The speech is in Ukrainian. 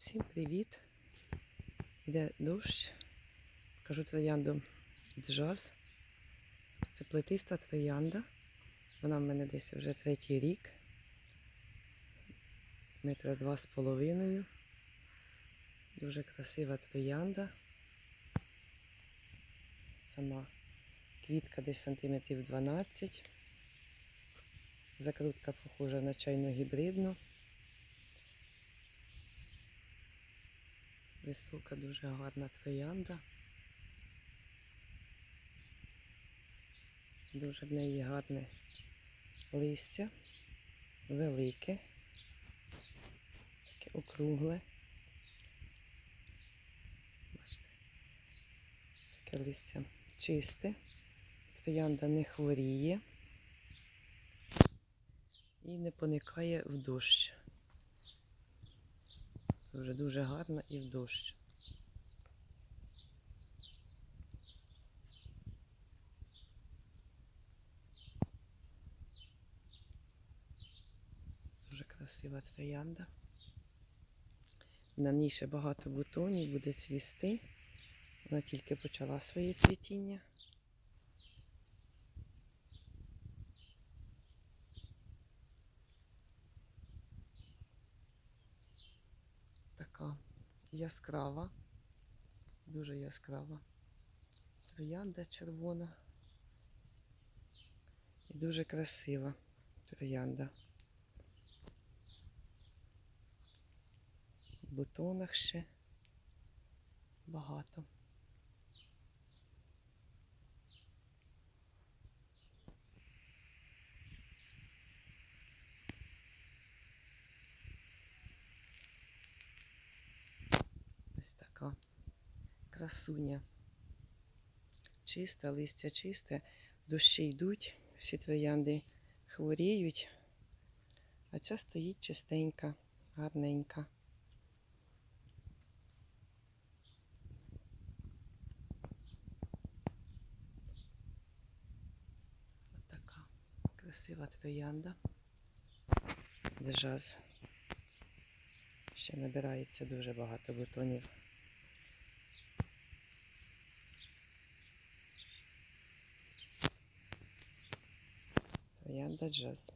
Всім привіт! Іде дощ. Кажу троянду джаз. Це плетиста троянда. Вона в мене десь вже третій рік. Метра два з половиною. Дуже красива троянда. Сама квітка десь сантиметрів 12. Закрутка похожа на чайно гібридну. Висока, дуже гарна троянда. Дуже в неї гарне листя, велике, таке округле. Бачите, таке листя чисте. Троянда не хворіє і не поникає в дощ. Дуже дуже гарна і в дощ. Дуже красива троянда. На ній ще багато бутонів, буде цвісти. Вона тільки почала своє цвітіння. Така яскрава, дуже яскрава. Троянда червона. І дуже красива троянда. В бутонах ще багато. Ось така красуня. Чисте, листя чисте, дощі йдуть, всі троянди хворіють, а ця стоїть чистенька, гарненька. Отака красива троянда. Джаз. Ще набирається дуже багато бутонів. Троянда джаз.